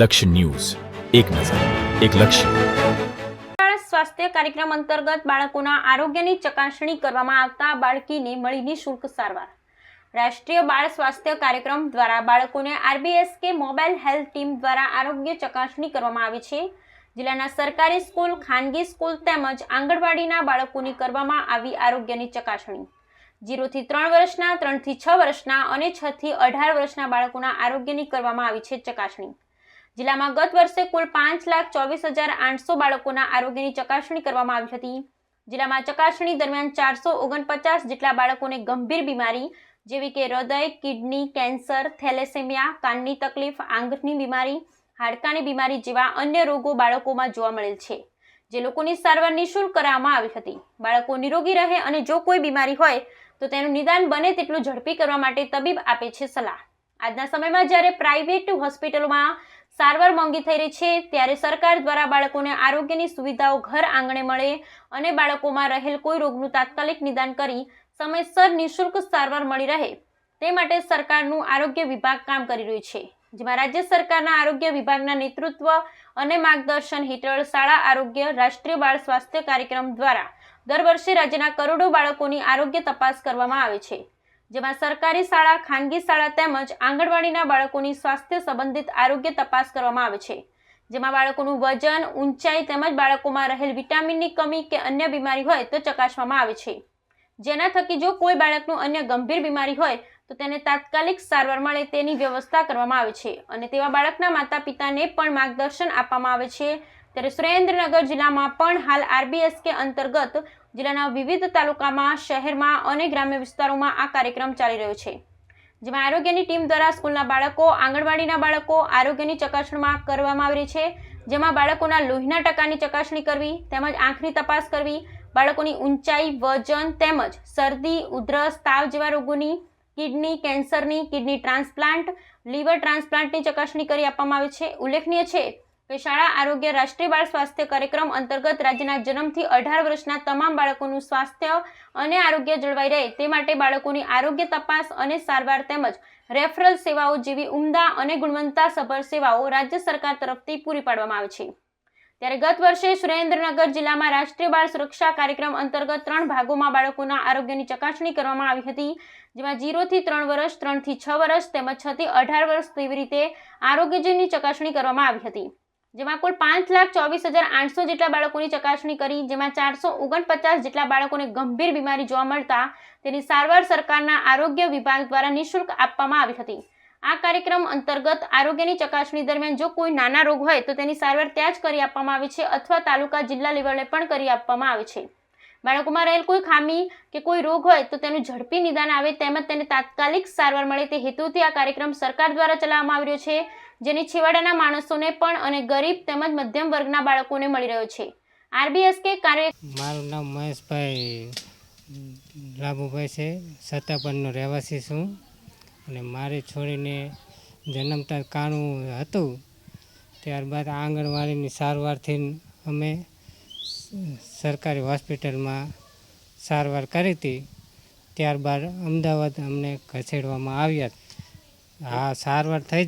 લક્ષ્ય ન્યૂઝ. એક નજર, એક લક્ષ્ય. સ્વાસ્થ્ય કાર્યક્રમ અંતર્ગત બાળકોના આરોગ્યની ચકાસણી કરવામાં આવતા બાળકીને મળી નિઃશુલ્ક સારવાર. રાષ્ટ્રીય બાળ સ્વાસ્થ્ય કાર્યક્રમ દ્વારા બાળકોને આરબીએસકે મોબાઈલ હેલ્થ ટીમ દ્વારા આરોગ્ય ચકાસણી કરવામાં આવે છે. જિલ્લાના સરકારી સ્કૂલ, ખાનગી સ્કૂલ તેમજ આંગણવાડીના બાળકોની કરવામાં આવી આરોગ્યની ચકાસણી. જીરોથી ત્રણ વર્ષના ત્રણથી છ વર્ષના અને છથી અઢાર વર્ષના બાળકોના આરોગ્યની કરવામાં આવી છે ચકાસણી. જિલ્લામાં ગત વર્ષે કુલ પાંચ લાખ ચોવીસ હજાર આઠસો બાળકોના આરોગ્યની ચકાસણી કરવામાં આવી હતી. જિલ્લામાં ચકાસણી દરમિયાન ચારસો ઓગણપચાસ જેટલા બાળકોને ગંભીર બીમારી, જેવી કે હૃદય, કિડની, કેન્સર, થેલેસેમિયા, કાનની તકલીફ આંગની બીમારી, હાડકાની બીમારી જેવા અન્ય રોગો બાળકોમાં જોવા મળેલ છે, જે લોકોની સારવાર નિઃશુલ્ક કરવામાં આવી હતી. બાળકો નિરોગી રહે અને જો કોઈ બીમારી હોય, તો તેનું નિદાન બને તેટલું ઝડપી કરવા માટે તબીબ આપે છે સલાહ. આજના સમયમાં જ્યારે પ્રાઇવેટ હોસ્પિટલોમાં સારવાર મોંઘી થઈ રહી છે, ત્યારે સરકાર દ્વારા બાળકોને આરોગ્યની સુવિધાઓ ઘર આંગણે મળે અને બાળકોમાં રહેલ કોઈ રોગનું તાત્કાલિક નિદાન કરી સમયસર નિઃશુલ્ક સારવાર મળી રહે. તે માટે સરકારનું આરોગ્ય વિભાગ કામ કરી રહ્યું છે. જેમાં રાજ્ય સરકારના આરોગ્ય વિભાગના નેતૃત્વ અને માર્ગદર્શન હેઠળ શાળા આરોગ્ય, રાષ્ટ્રીય બાળ સ્વાસ્થ્ય કાર્યક્રમ દ્વારા દર વર્ષે રાજ્યના કરોડો બાળકોની આરોગ્ય તપાસ કરવામાં આવે છે. જેમાં સરકારી શાળા, ખાનગી શાળા તેમજ આંગણવાડીના બાળકોની સ્વાસ્થ્ય સંબંધિત આરોગ્ય તપાસ કરવામાં આવે છે. જેમાં બાળકોનું વજન, ઊંચાઈ તેમજ બાળકોમાં રહેલ વિટામિનની કમી કે અન્ય બીમારી હોય તો ચકાસવામાં આવે છે. જેના થકી જો કોઈ બાળકનું અન્ય ગંભીર બીમારી હોય, તો તેને તાત્કાલિક સારવાર મળે તેની વ્યવસ્થા કરવામાં આવે છે. અને તેવા બાળકના માતા પિતાને પણ માર્ગદર્શન આપવામાં આવે છે. ત્યારે સુરેન્દ્રનગર જિલ્લામાં પણ હાલ આરબીએસકે અંતર્ગત જિલ્લાના વિવિધ તાલુકામાં, શહેરમાં અને ગ્રામ્ય વિસ્તારોમાં આ કાર્યક્રમ ચાલી રહ્યો છે. જેમાં આરોગ્યની ટીમ દ્વારા સ્કૂલના બાળકો, આંગણવાડીના બાળકો આરોગ્યની ચકાસણીમાં કરવામાં આવી રહી છે. જેમાં બાળકોના લોહીના ટકાની ચકાસણી કરવી, તેમજ આંખની તપાસ કરવી, બાળકોની ઊંચાઈ, વજન તેમજ શરદી, ઉધરસ, તાવ જેવા રોગોની, કિડની કેન્સરની, કિડની ટ્રાન્સપ્લાન્ટ, લીવર ટ્રાન્સપ્લાન્ટની ચકાસણી કરી આપવામાં આવે છે. ઉલ્લેખનીય છે કે શાળા આરોગ્ય રાષ્ટ્રીય બાળ સ્વાસ્થ્ય કાર્યક્રમ અંતર્ગત રાજ્યના જન્મથી અઢાર વર્ષના તમામ બાળકોનું સ્વાસ્થ્ય અને આરોગ્ય જળવાઈ રહે તે માટે બાળકોની આરોગ્ય તપાસ અને સારવાર તેમજ રેફરલ સેવાઓ જેવી ઉમદા અને ગુણવત્તાસભર સેવાઓ રાજ્ય સરકાર તરફથી પૂરી પાડવામાં આવે છે. ત્યારે ગત વર્ષે સુરેન્દ્રનગર જિલ્લામાં રાષ્ટ્રીય બાળ સુરક્ષા કાર્યક્રમ અંતર્ગત ત્રણ ભાગોમાં બાળકોના આરોગ્યની ચકાસણી કરવામાં આવી હતી, જેમાં જીરોથી ત્રણ વર્ષ ત્રણથી છ વર્ષ તેમજ છથી અઢાર વર્ષ તેવી રીતે આરોગ્યજીની ચકાસણી કરવામાં આવી હતી. જેમાં કુલ પાંચ લાખ ચોવીસ હજાર આઠસો જેટલા બાળકોની ચકાસણી કરી, જેમાં ચારસો ઓગણપચાસ જેટલા બાળકોને ગંભીર બીમારી જોવા મળતા તેની સારવાર સરકારના આરોગ્ય વિભાગ દ્વારા નિઃશુલ્ક આપવામાં આવી હતી. આ કાર્યક્રમ અંતર્ગત આરોગ્યની ચકાસણી દરમિયાન જો કોઈ નાના રોગ હોય, તો તેની સારવાર ત્યાં જ કરી આપવામાં આવે છે અથવા તાલુકા જિલ્લા લેવલે પણ કરી આપવામાં આવે છે. બાળકોમાં રહેલ કોઈ ખામી કે કોઈ રોગ હોય, તો તેનું ઝડપી નિદાન આવે તેમજ તેને તાત્કાલિક સારવાર મળે તે હેતુથી આ કાર્યક્રમ સરકાર દ્વારા ચલાવવામાં આવી રહ્યો છે. જેની છેવાડાના માણસોને પણ અને ગરીબ તેમજ મધ્યમ વર્ગના બાળકોને મળી રહ્યો છે. આરબીએસકે કાર્ય મારું નામ મહેશભાઈ લાભુભાઈ છે. સત્તાપનનો રહેવાસી છું. અને મારે છોડીને જન્મતા કાણું હતું. ત્યારબાદ આંગણવાડીની સારવારથી અમે સરકારી હોસ્પિટલમાં સારવાર કરી હતી. ત્યારબાદ અમદાવાદ અમને ખસેડવામાં આવ્યા. હા, સારવાર થઈ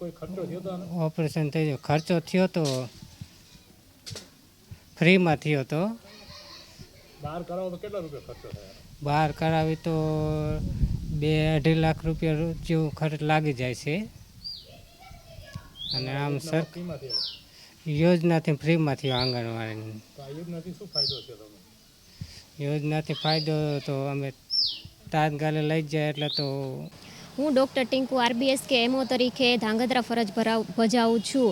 ગઈ ઓપરેશન થઈ ગયું. ખર્ચો થયો તો ફ્રીમાં થયો તો. બહાર કરાવો તો કેટલા રૂપિયા ખર્ચો થયો? બહાર કરાવી તો બે અઢી લાખ રૂપિયા જેવું ખર્ચ લાગી જાય છે. અને આમ સર ફ્રીમાં થયેલો યોજનાથી ફ્રીમાં થયો આંગણવાડીની. તો આ યોજનાથી શું ફાયદો છે તમને? યોજનાથી ફાયદો તો અમે તાજગાલે લઈ જાય એટલે તો હું ડૉક્ટર ટિંકુ આરબીએસ કે એમઓ તરીકે ધાંગધ્રા ફરજ ભરાવ, ભજાવું છું.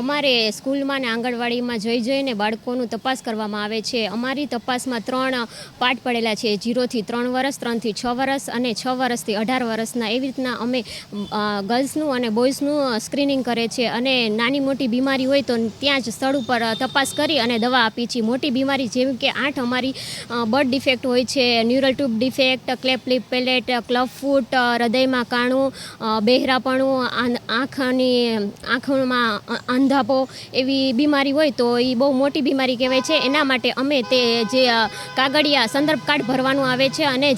અમારે સ્કૂલમાં ને આંગણવાડીમાં જઈ જઈને બાળકોનું તપાસ કરવામાં આવે છે. અમારી તપાસમાં ત્રણ પાર્ટ પડેલા છે. જીરોથી ત્રણ વર્ષ ત્રણથી છ વર્ષ અને છ વર્ષથી અઢાર વર્ષના એવી રીતના અમે ગર્લ્સનું અને બોયઝનું સ્ક્રીનિંગ કરે છે અને નાની મોટી બીમારી હોય તો ત્યાં જ સ્થળ ઉપર તપાસ કરી અને દવા આપી છીએ. મોટી બીમારી જેવી કે આઠ અમારી બર્ડ ડિફેક્ટ હોય છે, neural tube defect, cleft lip palate, club foot, હૃદયમાં આંખમાં કાણું બહેરાપણું આંખની, આંખમાં અંધાપો એવી બીમારી હોય તો એ બહુ મોટી બીમારી કહેવાય છે. એના માટે અમે તે જે કાગળિયા સંદર્ભ કાર્ડ ભરવાનું આવે છે અને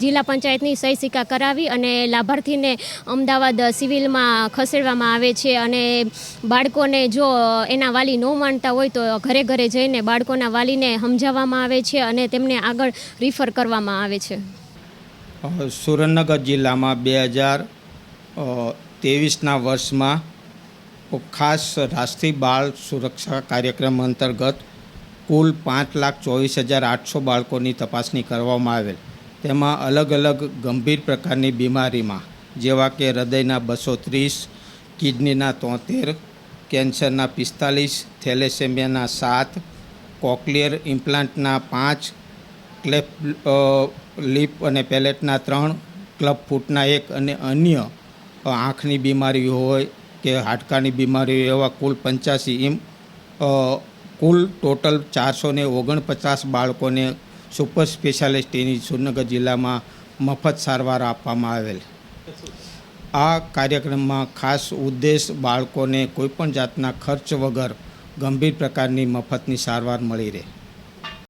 જિલ્લા પંચાયતની સહી સિક્કા કરાવી અને લાભાર્થીને અમદાવાદ સિવિલમાં ખસેડવામાં આવે છે અને બાળકોને જો એના વાલી ન માનતા હોય તો ઘરે ઘરે જઈને બાળકોના વાલીને સમજાવવામાં આવે છે અને તેમને આગળ રિફર કરવામાં આવે છે. સુરેન્દ્રનગર જિલ્લામાં બે હજાર ત્રેવીસના વર્ષમાં ખાસ રાષ્ટ્રીય બાળ સુરક્ષા કાર્યક્રમ અંતર્ગત કુલ પાંચ લાખ ચોવીસ હજાર આઠસો બાળકોની તપાસણી કરવામાં આવેલ. તેમાં અલગ અલગ ગંભીર પ્રકારની બીમારીમાં જેવા કે હૃદયના બસો ત્રીસ કિડનીના તોતેર કેન્સરના પિસ્તાલીસ થેલેસેમિયાના સાત કોકલિયર ઇમ્પ્લાન્ટના પાંચ ક્લેપ અ, લીપ અને પેલેટના ત્રણ ક્લબ ફૂટના એક અને અન્ય આંખની બીમારી હોય કે હાડકાની બીમારી એવા કુલ પંચ્યાસી એમ કુલ ટોટલ ચારસો ને ઓગણપચાસ બાળકોને સુપર સ્પેશિયાલિસ્ટની સુરનગર જિલ્લામાં મફત સારવાર આપવામાં આવેલ. આ કાર્યક્રમમાં ખાસ ઉદ્દેશ બાળકોને કોઈપણ જાતના ખર્ચ વગર ગંભીર પ્રકારની મફતની સારવાર મળી રહે.